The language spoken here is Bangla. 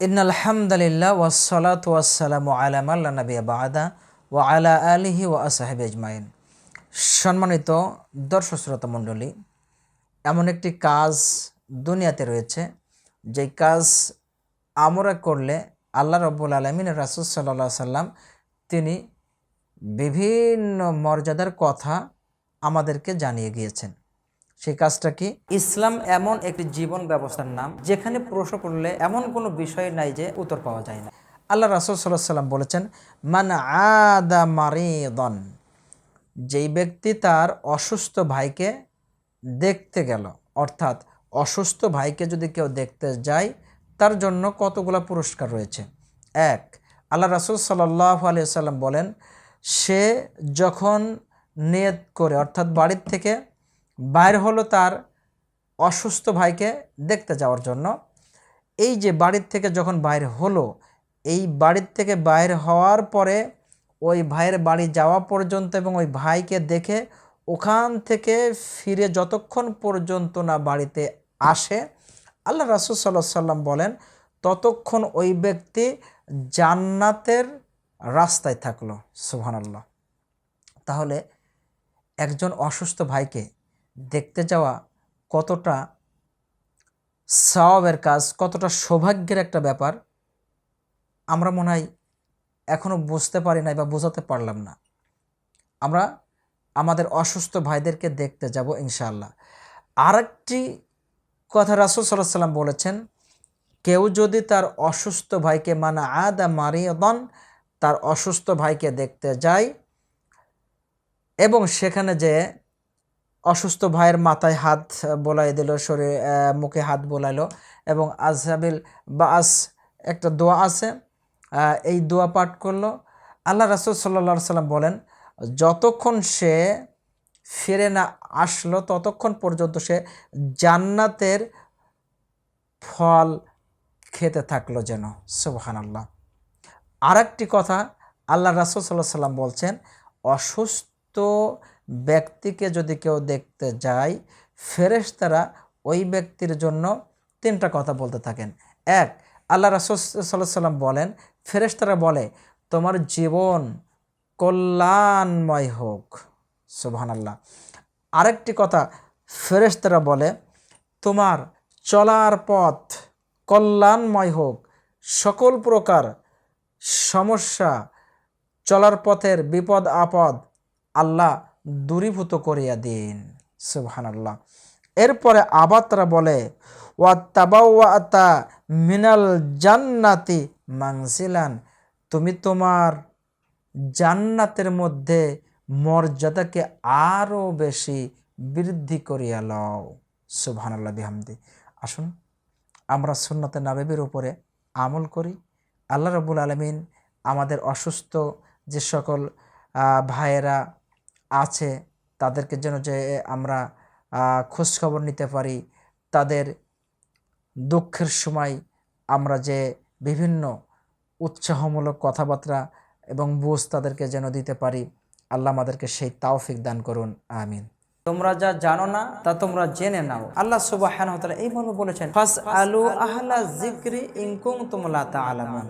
ইন আলহামদুলিল্লাহ ওয়াসালাত ওয়াসালাম আলাম আল্লাহ নবী বাদা ও আলা আলিহি ও আসাহেব আজমাইন সম্মানিত দর্শক শ্রোতা মণ্ডলী, এমন একটি কাজ দুনিয়াতে রয়েছে যেই কাজ আমরা করলে আল্লাহ রব্বুল আলমিন রাসুল সাল্লাহ সাল্লাম তিনি বিভিন্ন মর্যাদার কথা আমাদেরকে জানিয়ে গিয়েছেন। সেই কাজটা কি ইসলাম এমন একটি জীবন ব্যবস্থার নাম, যেখানে প্রশ্ন করলে এমন কোনো বিষয় নাই যে উত্তর পাওয়া যায় না। আল্লাহ রাসুল সাল্লাহ সাল্লাম বলেছেন, মান আদা মারিদন যেই ব্যক্তি তার অসুস্থ ভাইকে দেখতে গেল, অর্থাৎ অসুস্থ ভাইকে যদি কেউ দেখতে যায়, তার জন্য কতগুলো পুরস্কার রয়েছে? এক, আল্লাহ রাসুল সাল্লাহ আলিয়া সাল্লাম বলেন, সে যখন নিয়ত করে, অর্থাৎ বাড়ির থেকে বাইর হলো তার অসুস্থ ভাইকে দেখতে যাওয়ার জন্য। এই যে বাড়ির থেকে যখন বাইর হলো, এই বাড়ির থেকে বাইর হওয়ার পরে ওই ভাইয়ের বাড়ি যাওয়া পর্যন্ত এবং ওই ভাইকে দেখে ওখান থেকে ফিরে যতক্ষণ পর্যন্ত না বাড়িতে আসে, আল্লাহ রাসুল সাল্লাহ সাল্লাম বলেন, ততক্ষণ ওই ব্যক্তি জান্নাতের রাস্তায় থাকল। সুহানাল্লাহ তাহলে একজন অসুস্থ ভাইকে দেখতে যাওয়া কতটা সওয়াবের কাজ, কতটা সৌভাগ্যের একটা ব্যাপার, আমরা মনে হয় এখনও বুঝতে পারি নাই বা বোঝাতে পারলাম না। আমরা আমাদের অসুস্থ ভাইদেরকে দেখতে যাব ইনশাআল্লাহ। আরেকটি কথা রাসুল সাল্লাহ সাল্লাম বলেছেন, কেউ যদি তার অসুস্থ ভাইকে মানা আদা মারিয়দন, তার অসুস্থ ভাইকে দেখতে যায় এবং সেখানে যে অসুস্থ ভাইয়ের মাথায় হাত বোলাই দিল, শরীর মুখে হাত বোলাইলো এবং আজহাবিল বা আস একটা দোয়া আছে এই দোয়া পাঠ করল। আল্লাহ রাসুল সাল্লা সাল্লাম বলেন, যতক্ষণ সে ফিরে না আসলো, ততক্ষণ পর্যন্ত সে জান্নাতের ফল খেতে থাকল যেন। সুবহান আল্লাহ আর কথা আল্লাহ রাসুল সাল্লাহ সাল্লাম বলছেন, অসুস্থ ব্যক্তিকে যদি কেউ দেখতে যায়, ফেরেশতারা ওই ব্যক্তির জন্য তিনটা কথা বলতে থাকেন। এক, আল্লাহ রাসুল সাল্লাহ সাল্লাম বলেন, ফেরেশতারা বলে, তোমার জীবন কল্যাণময় হোক। সুবহান আল্লাহ আরেকটি কথা, ফেরেশতারা বলে, তোমার চলার পথ কল্যাণময় হোক। সকল প্রকার সমস্যা, চলার পথের বিপদ আপদ আল্লাহ দূরীভূত করিয়া দিন। সুবহান আল্লাহ এরপরে আবার তারা বলে, ওয়াত্তাবাওয়াতা মিনাল জান্নাতি মাংসিলান তুমি তোমার জান্নাতের মধ্যে মর্যাদাকে আরও বেশি বৃদ্ধি করিয়া লও। সুবহান আল্লাহ বিহামদি। আসুন, আমরা সুন্নতে নাবেবের উপরে আমল করি। আল্লাহ রবুল আলমিন আমাদের অসুস্থ যে সকল ভাইয়েরা আছে, তাদেরকে যেন যে আমরা খোঁজখবর নিতে পারি, তাদের দুঃখের সময় আমরা যে বিভিন্ন উৎসাহমূলক কথাবার্তা এবং বুঝ তাদেরকে যেন দিতে পারি, আল্লাহ আমাদেরকে সেই তাওফিক দান করুন, আমিন। তোমরা যা জানো না, তা তোমরা জেনে নাও। আল্লাহ সুবাহ এই এইভাবে বলেছেন জিক্রি ইনকুম তোমলা তা